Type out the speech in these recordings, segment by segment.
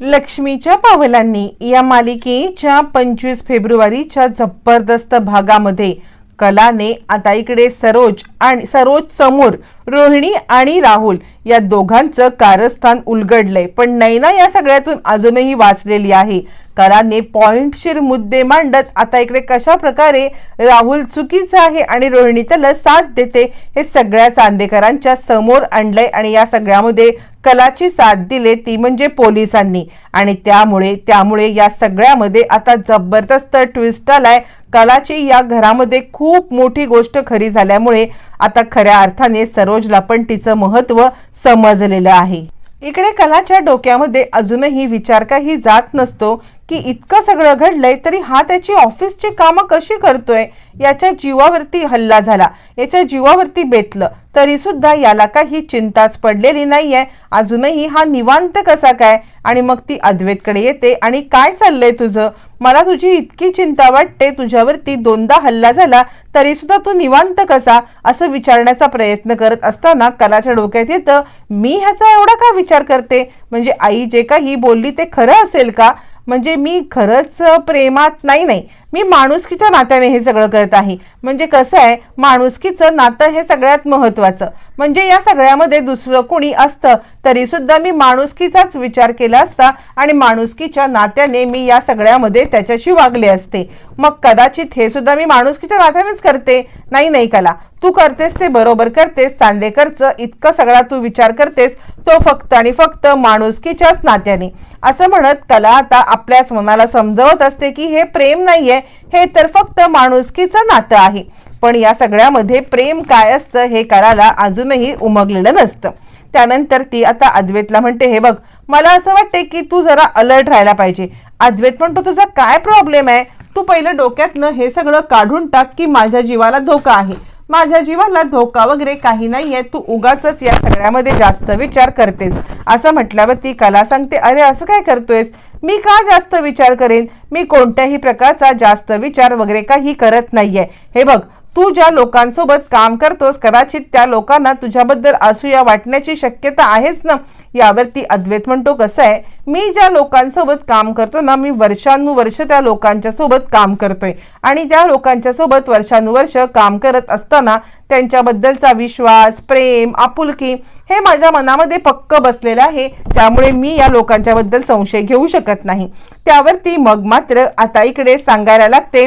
लक्ष्मीच्या पावलांनी या मालिकेच्या पंचवीस फेब्रुवारीच्या जबरदस्त भागामध्ये कलाने आता इकडे सरोज आणि सरोज समोर रोहिणी आणि राहुल या दोघांचं कारस्थान उलगडलंय. पण नैना या सगळ्यातून अजूनही वाचलेली आहे. कलाने पॉइंटशीर मुद्दे मांडत आता इकडे कशा प्रकारे राहुल चुकीचा आहे आणि रोहिणी त्याला साथ देते हे सगळ्या चांदेकरांच्या समोर आणलंय आणि या सगळ्यामध्ये कलाची साथ दिले ती म्हणजे पोलिसांनी. आणि त्यामुळे त्यामुळे या सगळ्यामध्ये आता जबरदस्त ट्विस्ट आलाय. कलाची या घरामध्ये खूप मोठी गोष्ट खरी झाल्यामुळे आता खऱ्या अर्थाने सरोजला पण तिचं महत्त्व समजलेलं आहे. इकडे कलाच्या डोक्यामध्ये अजूनही विचार काही जात नसतो की इतकं सगळं घडलंय तरी हा त्याची ऑफिसची कामं कशी करतोय? याच्या जीवावरती हल्ला झाला. याच्या जीवावरती बेतलं. तरी सुद्धा याला काही चिंताच पडलेली नाहीये. अजूनही हा निवांत कसा काय? आणि मग ती अद्वैतकडे येते. आणि काय चाललंय तुझं? मला तुझी इतकी चिंता वाटते तुझ्यावरती दोनदा हल्ला झाला तरी सुद्धा तू निवांत कसा? असं विचारण्याचा प्रयत्न करत असताना कलाच्या डोक्यात येतं मी ह्याचा एवढा का विचार करते? म्हणजे आई जे काही बोलली ते खरं असेल का? म्हणजे मी खरंच प्रेमात नाही नाही. मी माणुसकीच्या नात्याने हे सगळं करत आहे. म्हणजे कसं आहे माणुसकीचं नातं हे सगळ्यात महत्त्वाचं. म्हणजे या सगळ्यामध्ये दुसरं कोणी असतं तरी सुद्धा मी माणुसकीचाच विचार केला असता आणि माणुसकीच्या नात्याने मी या सगळ्यामध्ये त्याच्याशी वागले असते. मग कदाचित हे सुद्धा मी माणुसकीच्या नात्यानेच करते. नाही नाही कला. तू करतेस ते बरोबर करतेस चांदेकरचं इतकं सगळा तू विचार करतेस तो फक्त आणि फक्त माणुसकीच्याच नात्याने. असं म्हणत कला आता आपल्याच मनाला समजवत असते की हे प्रेम नाहीये हे तर फक्त माणुसकीचं नातं आहे. पण या सगळ्यामध्ये प्रेम काय असतं हे कराला अजूनही उमगलेलं नसतं. त्यानंतर ती आता अद्वैतला म्हणते हे बघ मला असं वाटते की तू जरा अलर्ट राहायला पाहिजे. अद्वैत म्हणतो तुझा काय प्रॉब्लेम आहे? तू पहिलं डोक्यातनं हे सगळं काढून टाक की माझ्या जीवाला धोका आहे. माझ्या जीवाला धोका वगैरे काही नाहीये तू उगाच या सगळ्यामध्ये जास्त विचार करतेस. असं म्हटल्यावर ती कला सांगते अरे असं काय करतोयस? मी का जास्त विचार करेन? मी कोणत्याही प्रकारचा जास्त विचार वगैरे काही करत नाहीये. हे बघ तू ज्या लोकांसोबत काम करतोस कदाचित त्या लोकांना तुझ्याबद्दल असूया वाटण्याची शक्यता आहेच ना? यावरती अद्वैत म्हणतो कसं आहे? मी ज्या लोकांसोबत काम करतो ना मी वर्षानुवर्ष त्या लोकांच्या सोबत काम करतोय. आणि त्या लोकांच्या सोबत वर्षानुवर्ष काम करत असताना त्यांच्याबद्दलचा विश्वास प्रेम आपुलकी हे माझ्या मनामध्ये पक्क बसलेलं आहे. त्यामुळे मी या लोकांच्याबद्दल संशय घेऊ शकत नाही. त्यावरती मग मात्र आता इकडे सांगायला लागते.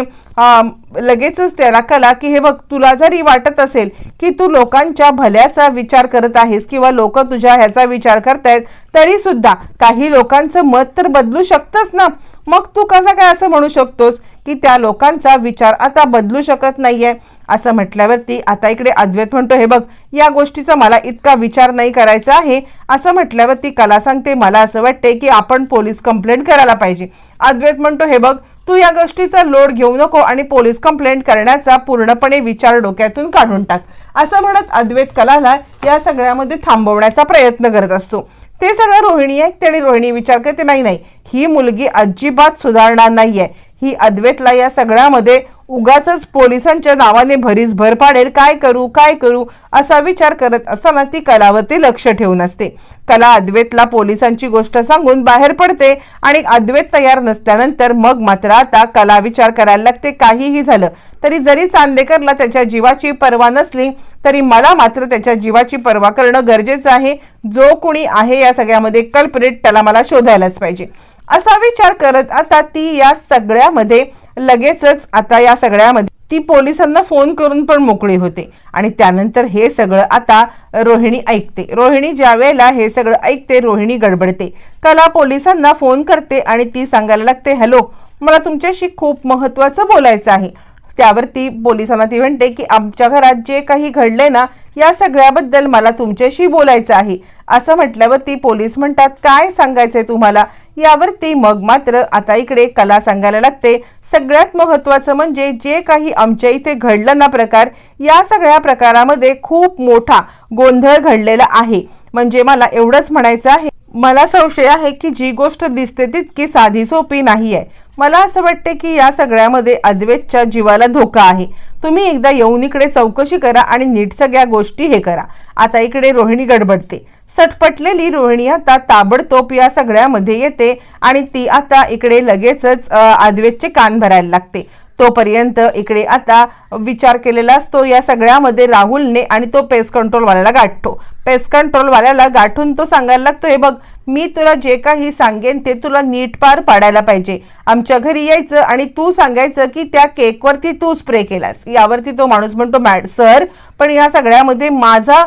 लगेचच त्याला कला की हे बघ तुला जरी वाटत असेल की तू लोकांच्या भल्याचा विचार करत आहेस किंवा लोक तुझ्या ह्याचा विचार करतायत तरी सुद्धा काही लोकांचं मत तर बदलू शकतंच ना. मग तू कसं काय असं म्हणू शकतोस की त्या लोकांचा विचार आता बदलू शकत नाहीये. असं म्हटल्यावरती आता इकडे अद्वैत म्हणतो हे बघ या गोष्टीचा मला इतका विचार नाही करायचा आहे. असं म्हटल्यावरती कला सांगते मला असं वाटते की आपण पोलीस कंप्लेंट करायला पाहिजे. अद्वैत म्हणतो हे बघ तू या गोष्टीचा लोड घेऊ नको आणि पोलीस कंप्लेंट करण्याचा पूर्णपणे विचार डोक्यातून काढून टाक. असं म्हणत अद्वैत कलाला या सगळ्यामध्ये थांबवण्याचा प्रयत्न करत असतो. ते सगळं रोहिणी आहे आणि रोहिणी विचार करते नाही नाही ही मुलगी अजिबात सुधारणार नाहीये. ही अद्वैतला या सगळ्यामध्ये उगाच पोलिसांच्या नावाने भरीस भर पाडेल. काय करू काय करू असा विचार करत असताना ती कलावरती लक्ष ठेवून असते. कला अद्वैतला पोलिसांची गोष्ट सांगून बाहेर पडते आणि अद्वैत तयार नसल्यानंतर मग मात्र आता कला विचार करायला लागते. काहीही झालं तरी जरी चांदेकरला त्याच्या जीवाची पर्वा नसली तरी मला मात्र त्याच्या जीवाची पर्वा करणं गरजेचं आहे. जो कुणी आहे या सगळ्यामध्ये कल्परेट त्याला मला शोधायलाच पाहिजे. असा विचार करत आता ती या सगळ्यामध्ये लगेचच आता या सगळ्यामध्ये ती पोलिसांना फोन करून पण मोकळी होते. आणि त्यानंतर हे सगळं आता रोहिणी ऐकते. रोहिणी ज्या वेळेला हे सगळं ऐकते रोहिणी गडबडते. कला पोलिसांना फोन करते आणि ती सांगायला लागते हॅलो मला तुमच्याशी खूप महत्त्वाचं बोलायचं आहे. त्यावरती पोलिसांना ती म्हणते की आमच्या घरात जे काही घडलंय ना या सगळ्याबद्दल मला तुमच्याशी बोलायचं आहे. असं म्हटल्यावर ती पोलीस म्हणतात काय सांगायचंय तुम्हाला? यावरती मग मात्र आता इकडे कला सांगायला लागते. सगळ्यात महत्त्वाचं म्हणजे जे काही आमच्या इथे घडलं ना प्रकार या सगळ्या प्रकारामध्ये खूप मोठा गोंधळ घडलेला आहे. म्हणजे मला एवढंच म्हणायचं आहे. मला संशय आहे की जी गोष्ट दिसते तितकी साधी सोपी नाही आहे मला असं वाटते की या सगळ्यामध्ये अद्वैतच्या जीवाला धोका आहे. तुम्ही एकदा येऊन इकडे चौकशी करा आणि नीट सगळ्या गोष्टी हे करा. आता इकडे रोहिणी गडबडते. सटपटलेली रोहिणी आता ताबडतोब या सगळ्यामध्ये येते आणि ती आता इकडे लगेचच अद्वेतचे अद्वैतचे कान भरायला लागते. तोपर्यंत इकडे आता विचार केलेला असतो या सगळ्यामध्ये राहुलने आणि तो पेस्ट कंट्रोलवाल्याला गाठतो. पेस्ट कंट्रोलवाल्याला गाठून तो सांगायला लागतो हे बघ मी तुला जे काही सांगेन ते तुला नीट पार पाडायला पाहिजे. आमच्या घरी यायचं आणि तू सांगायचं की त्या केकवरती तू स्प्रे केलास. यावरती तो माणूस म्हणतो मॅड सर पण या सगळ्यामध्ये माझा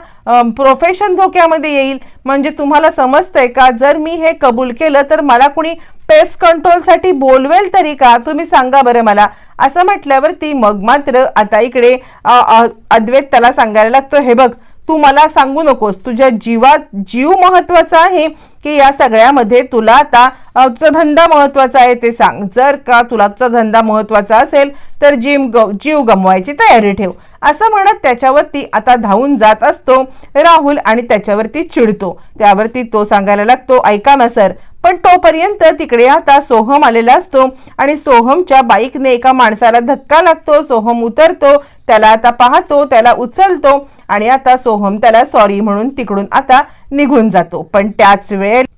प्रोफेशन धोक्यामध्ये येईल. म्हणजे तुम्हाला समजतंय का? जर मी हे कबूल केलं तर मला कुणी पेस्ट कंट्रोलसाठी बोलवेल तरी का? तुम्ही सांगा बरं मला. असं म्हटल्यावरती मग मात्र आता इकडे अद्वैत त्याला सांगायला लागतो हे बघ तू मला सांगू नकोस. तुझ्या जीवात जीव महत्त्वाचा आहे की या सगळ्यामध्ये तुला आता तुझा धंदा महत्त्वाचा आहे ते सांग. जर का तुला तुझा धंदा महत्त्वाचा असेल तर जीव ग जीव गमवायची तयारी ठेव. असं म्हणत त्याच्यावरती आता धावून जात असतो राहुल आणि त्याच्यावरती चिडतो. त्यावरती तो सांगायला लागतो ऐका ना सर पण तोपर्यंत तिकडे आता सोहम आलेला असतो आणि सोहमच्या बाईकने एका माणसाला धक्का लागतो सोहम उतरतो त्याला आता पाहतो त्याला उचलतो आणि आता सोहम त्याला सॉरी म्हणून तिकडून आता निघून जातो. पण त्याच वेळेला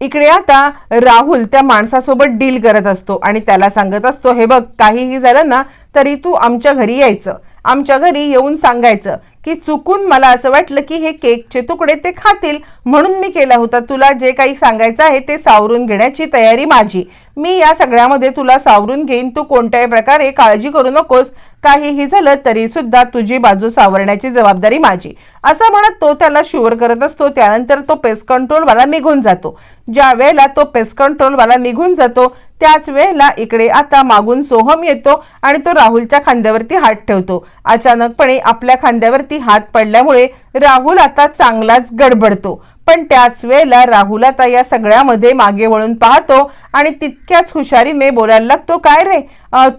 इकडे आता राहुल त्या माणसासोबत डील करत असतो आणि त्याला सांगत असतो हे बघ काहीही झालं ना तरी तू आमच्या घरी यायचं. आमच्या घरी येऊन सांगायचं की चुकून मला असं वाटलं की हे केकचे तुकडे ते खातील. म्हणून मी केला होता. तुला जे काही सांगायचं आहे ते सावरून घेण्याची तयारी माझी. मी या सगळ्यामध्ये तुला सावरून घेईन. तू कोणत्याही प्रकारे काळजी करू नकोस. काहीही झालं तरी सुद्धा तुझी बाजू सावरण्याची जबाबदारी माझी. असं म्हणत तो त्याला शुअर करत असतो. त्यानंतर तो पेस्ट कंट्रोलवाला निघून जातो. ज्या वेळेला तो पेस्ट कंट्रोलवाला निघून जातो त्याच वेळेला इकडे आता मागून सोहम येतो आणि तो राहुलच्या खांद्यावरती हात ठेवतो. अचानकपणे आपल्या खांद्यावरती हात पडल्यामुळे राहुल आता चांगलाच गडबडतो. पण त्याच वेळेला राहुल आता या सगळ्यामध्ये मागे वळून पाहतो आणि तितक्याच हुशारीने बोलायला लागतो काय रे?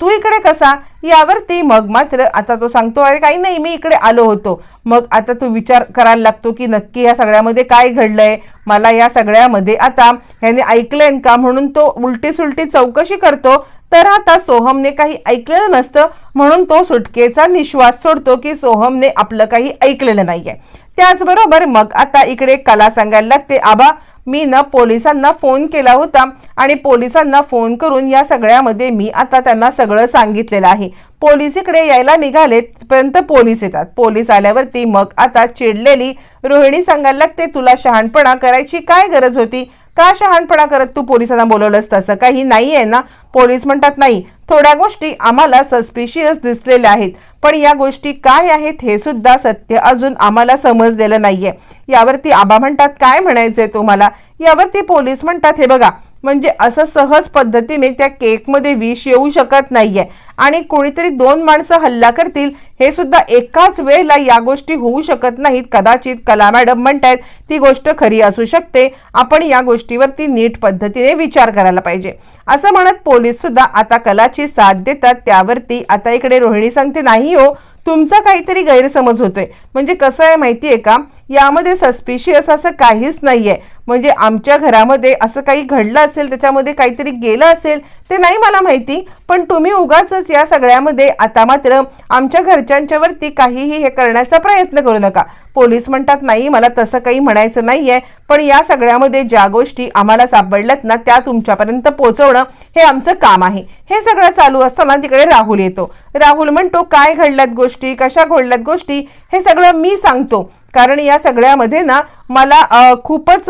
तू इकडे कसा? यावरती मग मात्र आता तो सांगतो अरे काही नाही मी इकडे आलो होतो. मग आता तो विचार करायला लागतो की नक्की या सगळ्यामध्ये काय घडलंय? मला या सगळ्यामध्ये आता ह्याने ऐकलंय का? म्हणून तो उलटी सुलटी चौकशी करतो. तर आता सोहमने काही ऐकलेलं नसतं म्हणून तो सुटकेचा निश्वास सोडतो की सोहमने आपलं काही ऐकलेलं नाहीये. त्याचबरोबर मग आता इकडे कला सांगायला लागते. आबा मी ना पोलिसांना फोन केला होता आणि पोलिसांना फोन करून या सगळ्यामध्ये मी आता त्यांना सगळं सांगितलेलं आहे. पोलीस इकडे यायला निघाले पर्यंत पोलीस येतात. पोलीस आल्यावरती मग आता चिडलेली रोहिणी सांगायला लागते तुला शहाणपणा करायची काय गरज होती? का शहाणपणा करत तू पोलिसांना बोलवलंस तसं? काही नाही आहे ना? पोलीस म्हणतात नाही थोड्या गोष्टी आम्हाला सस्पिशियस दिसलेल्या आहेत. पण या गोष्टी काय आहेत हे सुद्धा सत्य अजून आम्हाला समजलेलं नाहीये. यावरती आबा म्हणतात काय म्हणायचंय तुम्हाला? यावरती पोलीस म्हणतात हे बघा म्हणजे असं सहज पद्धतीने त्या केकमध्ये विष येऊ शकत नाहीये. आणि कोणीतरी दोन माणसं हल्ला करतील हे सुद्धा एकाच वेळेला या गोष्टी होऊ शकत नाहीत. कदाचित कला मॅडम म्हणतायत ती गोष्ट खरी असू शकते. आपण या गोष्टीवरती नीट पद्धतीने विचार करायला पाहिजे. असं म्हणत पोलीस सुद्धा आता कलाची साथ देतात. त्यावरती आता इकडे रोहिणी सांगते नाही हो तुमचा काहीतरी गैरसमज होतोय. म्हणजे कसं आहे माहिती आहे का? यामध्ये सस्पिशियस असं काहीच नाही आहे म्हणजे आमच्या घरामध्ये असं काही घडलं असेल त्याच्यामध्ये काहीतरी गेलं असेल ते नाही मला माहिती. पण तुम्ही उगाच या सगळ्यामध्ये आता मात्र आमच्या घरच्यांच्या वरती काहीही हे करण्याचा प्रयत्न करू नका. पोलीस म्हणतात नाही मला तसं काही म्हणायचं नाहीये पण या सगळ्यामध्ये ज्या गोष्टी आम्हाला सापडल्यात ना त्या तुमच्यापर्यंत पोहोचवणं हे आमचं काम आहे. हे सगळं चालू असताना तिकडे राहुल येतो. राहुल म्हणतो काय घडल्यात गोष्टी? कशा घडल्यात गोष्टी? हे सगळं मी सांगतो. कारण या सगळ्यामध्ये ना मला खूपच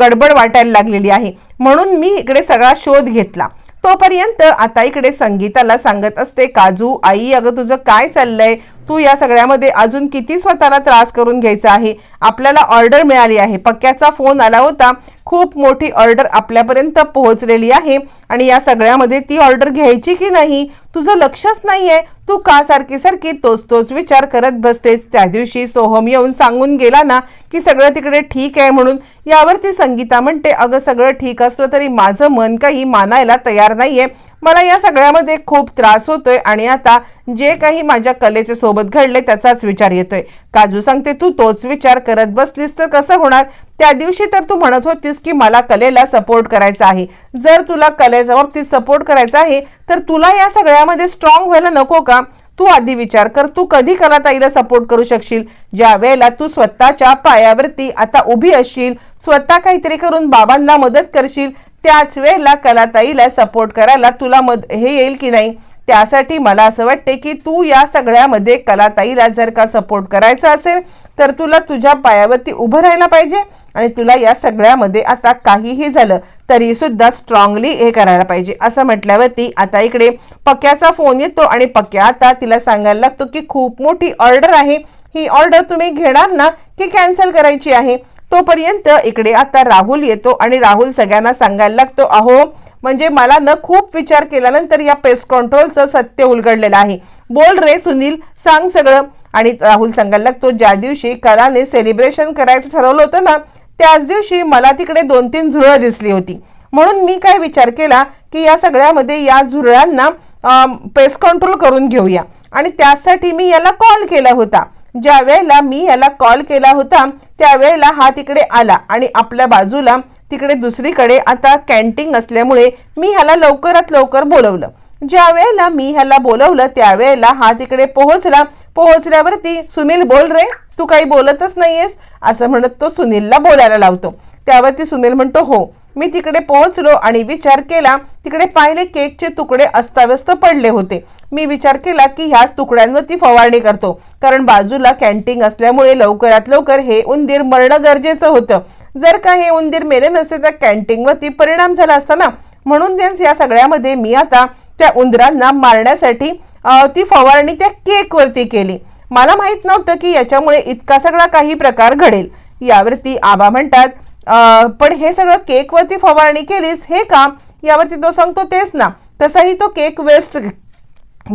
गडबड वाटायला लागलेली आहे. म्हणून मी इकडे सगळा शोध घेतला. तोपर्यंत आता इकडे संगीताला सांगत असते काजू आई अगं तुझं काय चाललंय? तू या सगळ्यामध्ये अजून किती स्वतःला त्रास करून घ्यायचा आहे? आपल्याला ऑर्डर मिळाली आहे. पक्क्याचा फोन आला होता. खूप मोठी ऑर्डर आपल्यापर्यंत पोहोचलेली आहे. आणि या सगळ्यामध्ये ती ऑर्डर घ्यायची की नाही तुझं लक्षच नाहीये. तू का सारखी सारखी तोच तोच विचार करत बसतेस? त्या दिवशी सोहम येऊन सांगून गेला ना की सगळं तिकडे ठीक आहे म्हणून. यावरती संगीता म्हणते अगं सगळं ठीक असलं तरी माझं मन काही मानायला तयार नाहीये. मला या सगळ्यामध्ये खूप त्रास होतोय आणि आता जे काही माझ्या कलेचे सोबत घडले त्याचाच विचार येतोय. काजू सांगते तू तोच विचार करत बसलीस तर कसं होणार? त्या दिवशी तर तू म्हणत होतीस की मला कलेला सपोर्ट करायचा आहे. जर तुला कलेच्या बाबतीत सपोर्ट करायचा आहे तर तुला या सगळ्यामध्ये स्ट्रॉंग व्हायला नको का? तू आधी विचार कर तू कधी कलाताईला सपोर्ट करू शकशील? ज्या वेळेला तू स्वतःच्या पायावरती आता उभी असशील स्वतः काहीतरी करून बाबांना मदत करशील त्याच वेळेला कलाताईला सपोर्ट करायला तुला मद हे येईल की नाही? त्यासाठी मला असं वाटते की तू या सगळ्यामध्ये कलाताईला जर का सपोर्ट करायचा असेल तर तुला तुझ्या पायावरती उभं राहायला पाहिजे आणि तुला या सगळ्यामध्ये आता काहीही झालं तरीसुद्धा स्ट्रॉंगली हे करायला पाहिजे. असं म्हटल्यावरती आता इकडे पक्याचा फोन येतो आणि पक्या आता तिला सांगायला लागतो की खूप मोठी ऑर्डर आहे. ही ऑर्डर तुम्ही घेणार ना की कॅन्सल करायची आहे? तोपर्यंत इकडे आता राहुल येतो आणि राहुल सगळ्यांना सांगायला लागतो अहो म्हणजे मला न खूप विचार केल्यानंतर या पेस्ट कंट्रोलचं सत्य उलगडलेलं आहे. बोल रे सुनील सांग सगळं. आणि राहुल सांगायला लागतो ज्या दिवशी कलाने सेलिब्रेशन करायचं ठरवलं होतं ना त्याच दिवशी मला तिकडे दोन तीन झुरळं दिसली होती. म्हणून मी काय विचार केला की या सगळ्यामध्ये या झुरळांना पेस्ट कंट्रोल करून घेऊया. आणि त्यासाठी मी याला कॉल केला होता. ज्या वेळेला मी याला कॉल केला होता त्यावेळेला हा तिकडे आला आणि आपल्या बाजूला तिकडे दुसरीकडे आता कॅन्टीन असल्यामुळे मी ह्याला लवकरात लवकर बोलवलं. ज्या वेळेला मी ह्याला बोलवलं त्यावेळेला हा तिकडे पोहोचला. पोहोचल्यावरती सुनील बोल रे तू काही बोलतच नाहीयेस? असं म्हणत तो सुनीलला बोलायला लावतो. त्यावरती सुनील म्हणतो हो मी तिकडे पोहोचलो आणि विचार केला तिकडे पाहिले केकचे तुकडे अस्ताव्यस्त पडले होते. मी विचार केला की ह्याच तुकड्यांवरती फवारणी करतो कारण बाजूला कॅन्टीन असल्यामुळे लवकरात लवकर हे उंदीर मरणं गरजेचं होतं. जर का हे उंदीर मेले नसते तर कॅन्टीनवरती परिणाम झाला असता ना म्हणून या सगळ्यामध्ये मी आता त्या उंदरांना मारण्यासाठी ती फवारणी त्या केकवरती केली. मला माहीत नव्हतं की याच्यामुळे इतका सगळा काही प्रकार घडेल. यावरती आबा म्हणतात पण हे सगळं केकवरती फवारणी केलीस हे का? यावरती तो सांगतो तेच ना तसाही तो केक वेस्ट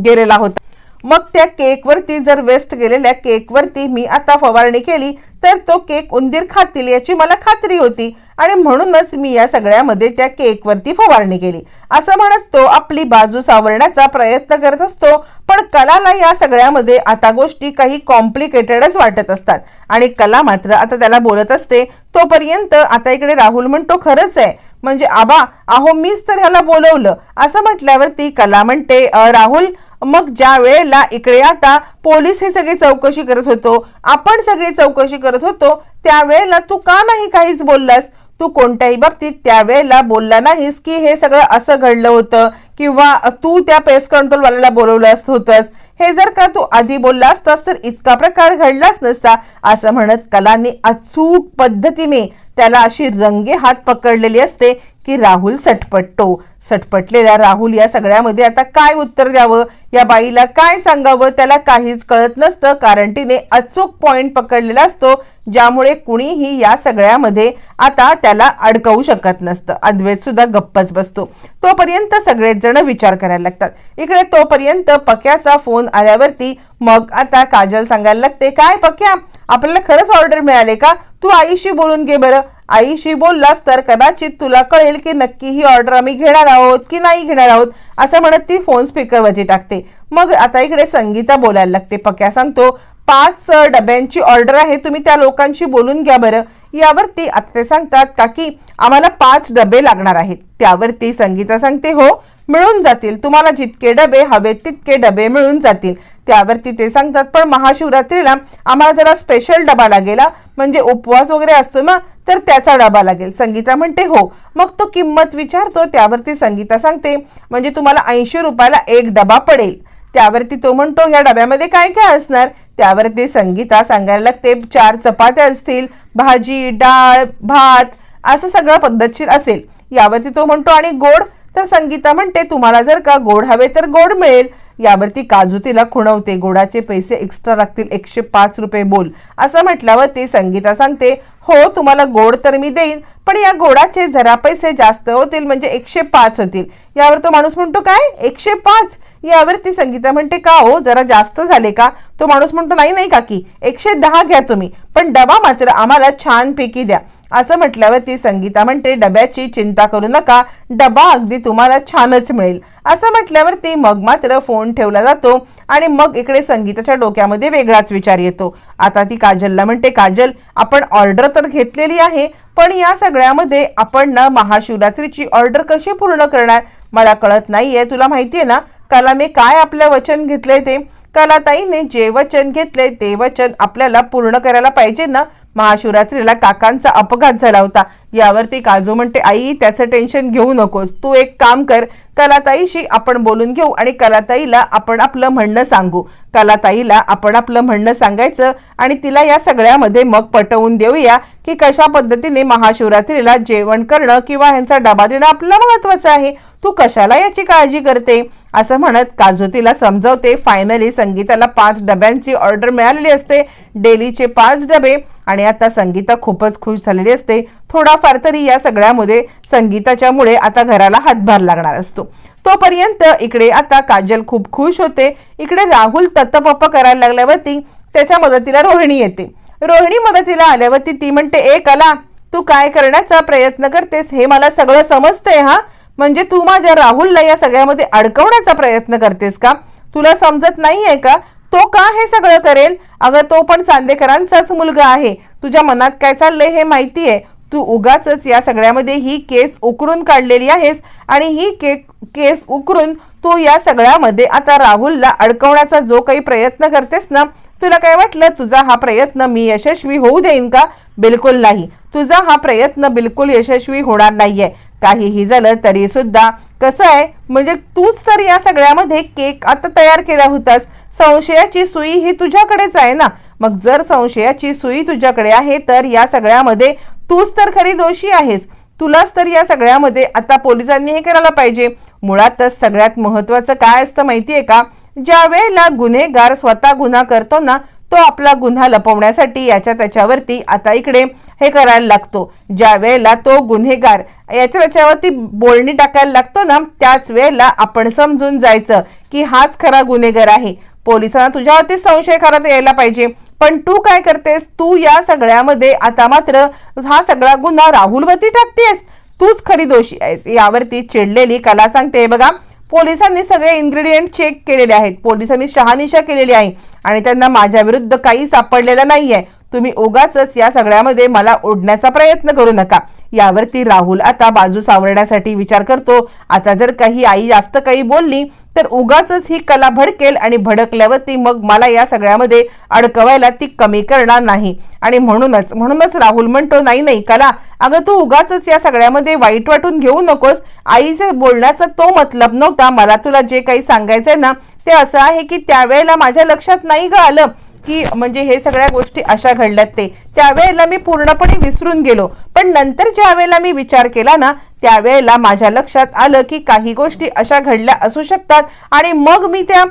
गेलेला होता. मग त्या केकवरती जर वेस्ट गेलेल्या केकवरती मी आता फवारणी केली तर तो केक उंदीर खातील याची मला खात्री होती. आणि म्हणूनच मी या सगळ्यामध्ये त्या केकवरती फवारणी केली. असं म्हणत तो आपली बाजू सावरण्याचा प्रयत्न करत असतो. पण कलाला या सगळ्यामध्ये आता गोष्टी काही कॉम्प्लिकेटेडच वाटत असतात. आणि कला मात्र आता त्याला बोलत असते. तोपर्यंत आता इकडे राहुल म्हणतो खरंच आहे. म्हणजे आबा अहो मीच तर ह्याला बोलवलं. असं म्हटल्यावरती कला म्हणते राहुल मग ज्या वेळेला इकडे आता पोलीस हे सगळे चौकशी करत होतो आपण सगळी चौकशी करत होतो त्यावेळेला तू का नाही काहीच बोललास? तू कोणत्याही बाबतीत त्यावेळेला बोलला नाहीस की हे सगळं असं घडलं होतं किंवा तू त्या पेस्ट कंट्रोलवाल्याला बोलवलं होतंस हे जर का तू आधी बोलला असतास तर इतका प्रकार घडलाच नसता असं म्हणत कलाने अचूक पद्धतीने त्याला अशी रंगे हात पकडलेली असते की राहुल सटपटतो. सटपटलेल्या राहुल या सगळ्यामध्ये आता काय उत्तर द्यावं? या बाईला काय सांगावं? त्याला काहीच कळत नसतं कारण तिने अचूक पॉइंट पकडलेला असतो ज्यामुळे कुणीही या सगळ्यामध्ये आता त्याला अडकवू शकत नसतं. अद्वैत सुद्धा गप्पच बसतो. तोपर्यंत सगळेच जण विचार करायला लागतात. इकडे तोपर्यंत पक्याचा फोन आल्यावरती मग आता काजल सांगायला लागते काय पक्या? आपल्याला खरंच ऑर्डर मिळाले का? तू आईशी बोलून घे बरं. आईशी बोललास तर कदाचित तुला कळेल की नक्की ही ऑर्डर आम्ही घेणार आहोत की नाही घेणार आहोत असं म्हणत ती फोन स्पीकरवरती टाकते. मग आता इकडे संगीता बोलायला लागते. पक्या सांगतो पाच डब्यांची ऑर्डर आहे तुम्ही त्या लोकांशी बोलून घ्या बरं. यावरती आता ते सांगतात का की आम्हाला पाच डबे लागणार आहेत. त्यावरती संगीता सांगते हो मिळून जातील. तुम्हाला जितके डबे हवेत तितके डबे मिळून जातील. त्यावरती ते सांगतात पण महाशिवरात्रीला आम्हाला जरा स्पेशल डबा लागेल म्हणजे उपवास वगैरे असतो ना तर त्याचा डबा लागेल. संगीता म्हणते हो. मग तो किंमत विचारतो त्यावरती संगीता सांगते म्हणजे तुम्हाला ऐंशी रुपयाला एक डबा पडेल. त्यावरती तो म्हणतो या डब्यामध्ये काय काय असणार? त्यावरती संगीता सांगायला लागते चार चपात्या असतील भाजी डाळ भात असं सगळं पद्धतशीर असेल. यावरती तो म्हणतो आणि गोड? तर संगीता म्हणते तुम्हाला जर का गोड हवे तर गोड मिळेल. यावरती काजू तिला खुणवते. गोडाचे पैसे एक्स्ट्रा लागतील एकशे पाच रुपये बोल. असं म्हटल्यावर ती संगीता सांगते हो तुम्हाला गोड तर मी देईन पण या गोडाचे जरा पैसे जास्त होतील म्हणजे एकशे पाच होतील. यावर तो माणूस म्हणतो काय? एकशे पाच? यावर ती संगीता म्हणते का हो? जरा जास्त झाले का? तो माणूस म्हणतो नाही नाही काकी एकशे दहा घ्या तुम्ही पण डबा मात्र आम्हाला छानपैकी द्या. असं म्हटल्यावर ती संगीता म्हणते डब्याची चिंता करू नका डबा अगदी तुम्हाला छानच मिळेल. असं म्हटल्यावर ती मग मात्र फोन ठेवला जातो आणि मग इकडे संगीताच्या डोक्यामध्ये वेगळाच विचार येतो. आता ती काजलला म्हणते काजल आपण ऑर्डर तर घेतलेली आहे पण या सगळ्यामध्ये आपण ना महाशिवरात्रीची ऑर्डर कशी पूर्ण करणार? मला कळत नाहीये. तुला माहितीये ना काला मी काय आपलं वचन घेतलंय ते? कलाताईने जे वचन घेतले ते वचन आपल्याला पूर्ण करायला पाहिजे ना? महाशिवरात्रीला काकांचा अपघात झाला होता. यावरती काजू म्हणते आई त्याचं टेन्शन घेऊ नकोस. तू एक काम कर. कलाताईशी आपण बोलून घेऊ आणि कलाताईला आपण आपलं म्हणणं सांगू. कलाताईला आपण आपलं म्हणणं सांगायचं आणि तिला या सगळ्यामध्ये मग पटवून देऊया की कशा पद्धतीने महाशिवरात्रीला जेवण करणं किंवा ह्यांचा डबा देणं आपलं महत्वाचं आहे. तू कशाला याची काळजी करते? असं म्हणत काजोतीला तिला समजवते. फायनली संगीताला पाच डब्यांची ऑर्डर मिळालेली असते. डेलीचे पाच डबे. आणि आता संगीता खूपच खुश झालेली असते. थोडाफार तरी या सगळ्यामध्ये संगीताच्यामुळे आता घराला हातभार लागणार असतो. तोपर्यंत इकडे आता काजल खूप खुश होते. इकडे राहुल तत्तपप्प करायला लागल्यावरती त्याच्या मदतीला रोहिणी येते. रोहिणी मदतीला आल्यावरती ती म्हणते ए कला तू काय करण्याचा प्रयत्न करतेस? हे मला सगळं समजतंय हा? म्हणजे तू माझ्या राहुलला या सगळ्यामध्ये अडकवण्याचा प्रयत्न करतेस का? तुला समजत नाहीये का? तो का हे सगळं करेल? अगं तो पण चांदेकरांचाच मुलगा आहे. तुझ्या मनात काय चाललंय हे माहिती आहे तू उगाच या सगळ्यामध्ये ही केस उकरून काढलेली आहेस आणि ही के केस उकरून तू या सगळ्यामध्ये आता राहुलला अडकवण्याचा जो काही प्रयत्न करतेस ना तुला काय वाटलं? तुझा हा प्रयत्न मी यशस्वी होऊ देईन का? बिलकुल नाही. तुझा हा प्रयत्न बिलकुल यशस्वी होणार नाहीये. काहीही झालं तरी सुद्धा. कसं आहे? म्हणजे तूच तर या सगळ्यामध्ये केक आता तयार केला होतास. संशयाची सुई ही तुझ्याकडेच आहे ना? मग जर संशयाची सुई तुझ्याकडे आहे तर या सगळ्यामध्ये तूच तर खरी दोषी आहेस. तुलाच तर या सगळ्यामध्ये आता पोलिसांनी हे करायला पाहिजे. मुळातच सगळ्यात महत्वाचं काय असतं माहितीये का? ज्या वेळेला गुन्हेगार स्वतः गुन्हा करतो ना तो आपला गुन्हा लपवण्यासाठी याच्या त्याच्यावरती आता इकडे हे करायला लागतो. ज्या वेळेला तो गुन्हेगार याच्या त्याच्यावरती बोलणी टाकायला लागतो ना त्याच वेळेला आपण समजून जायचं की हाच खरा गुन्हेगार आहे. पोलिसांना तुझ्यावरती संशय खरा यायला पाहिजे. पण तू काय करतेस? तू या सगळ्यामध्ये आता मात्र हा सगळा गुन्हा राहुलवरती टाकतेस. तूच खरी दोषी आहेस. यावरती चिडलेली कला सांगते. बघा पोलिसांनी सगळे इन्ग्रेडियंट चेक केलेले आहेत. पोलिसांनी शहानिशा केलेली आहे. आणि त्यांना माझ्या विरुद्ध काही सापडलेलं नाहीये. तुम्ही उगाच या सगळ्यामध्ये मला ओढण्याचा प्रयत्न करू नका. यावरती राहुल आता बाजू सावरण्यासाठी विचार करतो. आता जर काही आई जास्त काही बोलली तर उगाच ही कला भडकेल आणि भडकल्यावरती मग मला या सगळ्यामध्ये अडकवायला ती कमी करणार नाही. आणि म्हणूनच म्हणूनच राहुल म्हणतो नाही नाही कला अगं तू उगाच या सगळ्यामध्ये वाईट वाटून घेऊ नकोस. आईचं बोलण्याचा तो मतलब नव्हता मला तुला जे काही सांगायचंय ना ते असं आहे की त्यावेळेला माझ्या लक्षात नाही ग आलं. की म्हणजे हे सगळ्या गोष्टी अशा घडल्यात ते. त्यावेळेला मी पूर्णपणे विसरून गेलो. पण नंतर ज्या वेळेला मी विचार केला ना त्यावेळेला माझ्या लक्षात आलं की काही गोष्टी अशा घडल्या असू शकतात. आणि मग मी त्या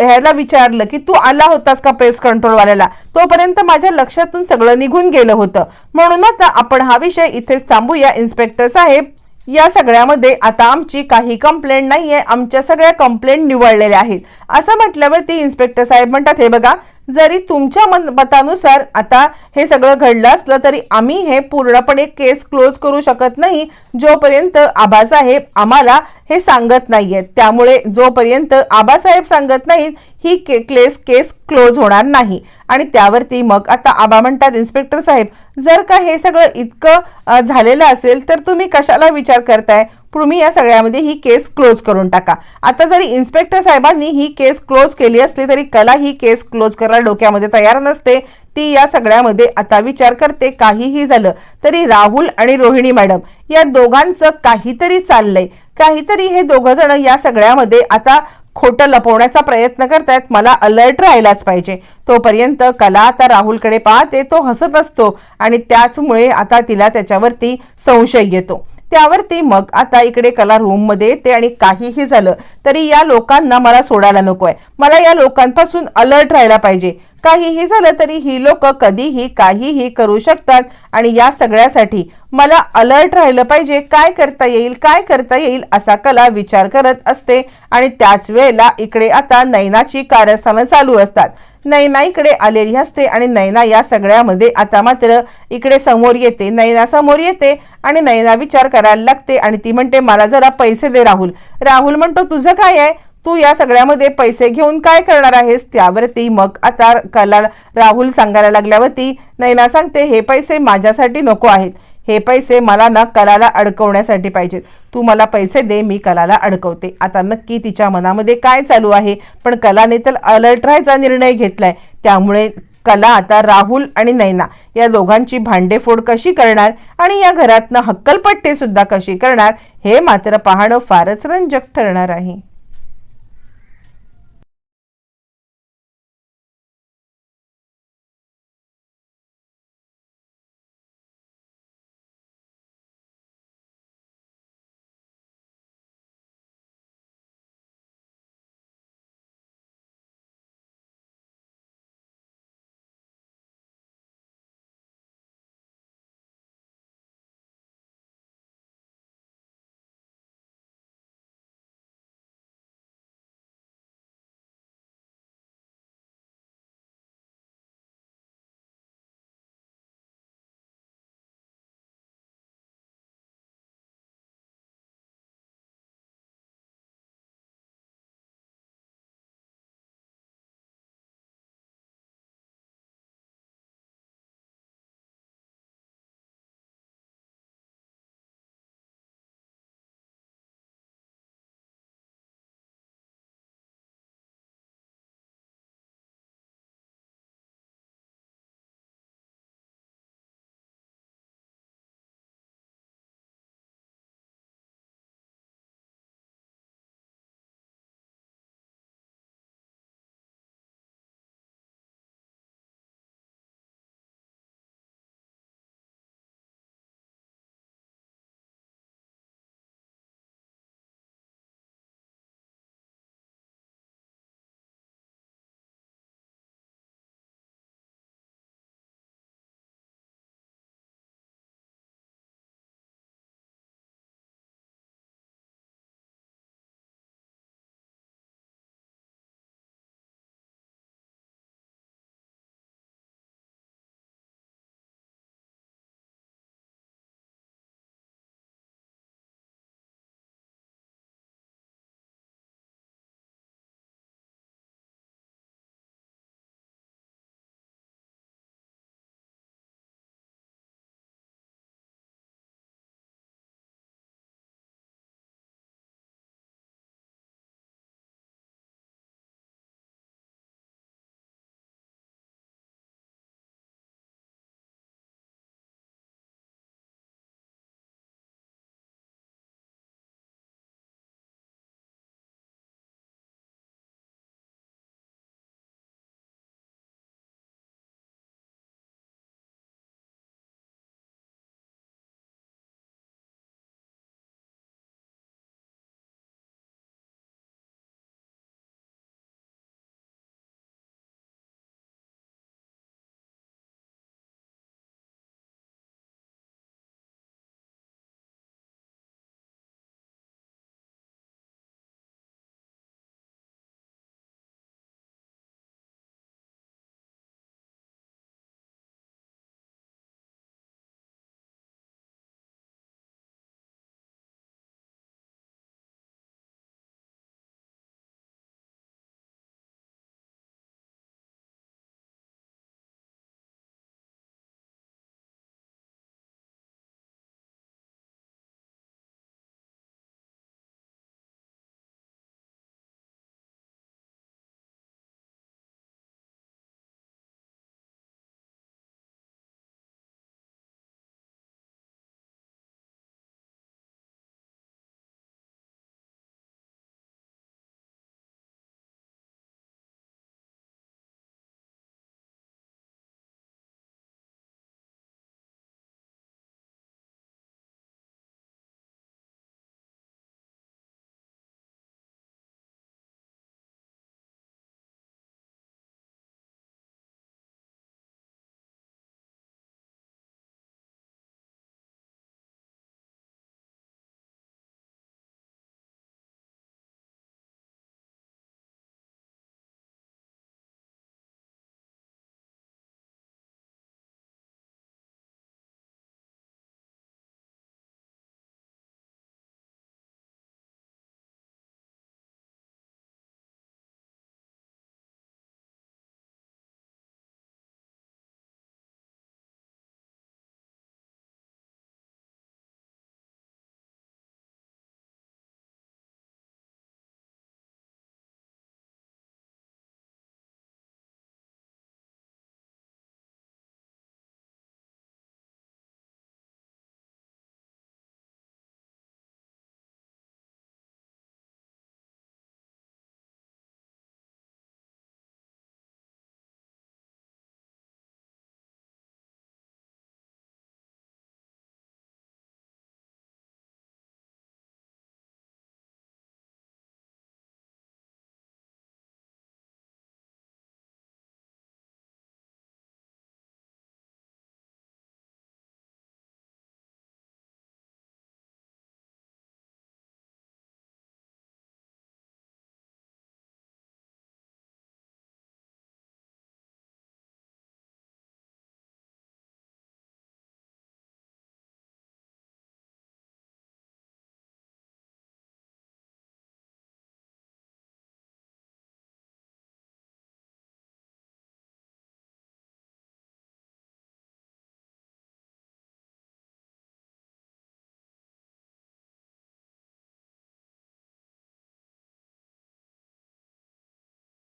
ह्याला विचारलं की तू आला होतास का प्रेस कंट्रोलवाल्याला? तोपर्यंत माझ्या लक्षातून सगळं निघून गेलं होतं. म्हणून आता आपण हा विषय इथेच थांबूया. इन्स्पेक्टर साहेब या सगळ्यामध्ये आता आमची काही कंप्लेंट नाहीये. आमच्या सगळ्या कंप्लेंट निवडलेल्या आहेत. असं म्हटल्यावर ती इन्स्पेक्टर साहेब म्हणतात हे बघा जरी तुमच्या मन मतानुसार आता हे सगळं घडलं असलं तरी आम्ही हे पूर्णपणे केस क्लोज करू शकत नाही. जोपर्यंत आबासाहेब आम्हाला हे सांगत नाहीयेत. त्यामुळे जोपर्यंत आबासाहेब सांगत नाहीत ही के क्लेस केस क्लोज होणार नाही. आणि त्यावरती मग आता आबा म्हणतात इन्स्पेक्टर साहेब जर का हे सगळं इतकं झालेलं असेल तर तुम्ही कशाला विचार करताय? तुम्ही या सगळ्यामध्ये ही केस क्लोज करून टाका. आता जरी इन्स्पेक्टर साहेबांनी ही केस क्लोज केली असली तरी कला ही केस क्लोज करायला डोक्यामध्ये तयार नसते. ती या सगळ्यामध्ये आता विचार करते काहीही झालं तरी राहुल आणि रोहिणी मॅडम या दोघांचं काहीतरी चाललंय. काहीतरी हे दोघं जण या सगळ्यामध्ये आता खोटं लपवण्याचा प्रयत्न करतायत. मला अलर्ट राहायलाच पाहिजे. तोपर्यंत कला आता राहुलकडे पाहते तो हसत असतो आणि त्याचमुळे आता तिला त्याच्यावरती संशय येतो. त्यावरती मग आता इकडे कला रूममध्ये येते आणि काहीही झालं तरी या लोकांना मला सोडायला नकोय. मला या लोकांपासून अलर्ट राहायला पाहिजे. काहीही झालं तरी ही लोक कधीही काहीही करू शकतात आणि या सगळ्यासाठी मला अलर्ट राहिलं पाहिजे. काय करता येईल काय करता येईल असा कला विचार करत असते आणि त्याच वेळेला इकडे आता नैनाची कारस्थानं चालू असतात. नैना इकडे आलेली असते आणि नैना या सगळ्यामध्ये आता मात्र इकडे समोर येते. नैना समोर येते आणि नैना विचार करायला लागते आणि ती म्हणते मला जरा पैसे दे राहुल. राहुल म्हणतो तुझं काय आहे? तू या सगळ्यामध्ये पैसे घेऊन काय करणार आहेस? त्यावरती मग आता कला राहुल सांगायला लागल्यावरती नैना सांगते हे पैसे माझ्यासाठी नको आहेत. हे पैसे मला ना कलाला अडकवण्यासाठी पाहिजेत. तू मला पैसे दे मी कलाला अडकवते. आता नक्की तिच्या मनामध्ये काय चालू आहे? पण कलाने तर अलर्ट राहायचा निर्णय घेतलाय. त्यामुळे कला आता राहुल आणि नैना या दोघांची भांडेफोड कशी करणार आणि या घरातनं हक्कलपट्टी सुद्धा कशी करणार हे मात्र पाहणं फारच रंजक ठरणार आहे.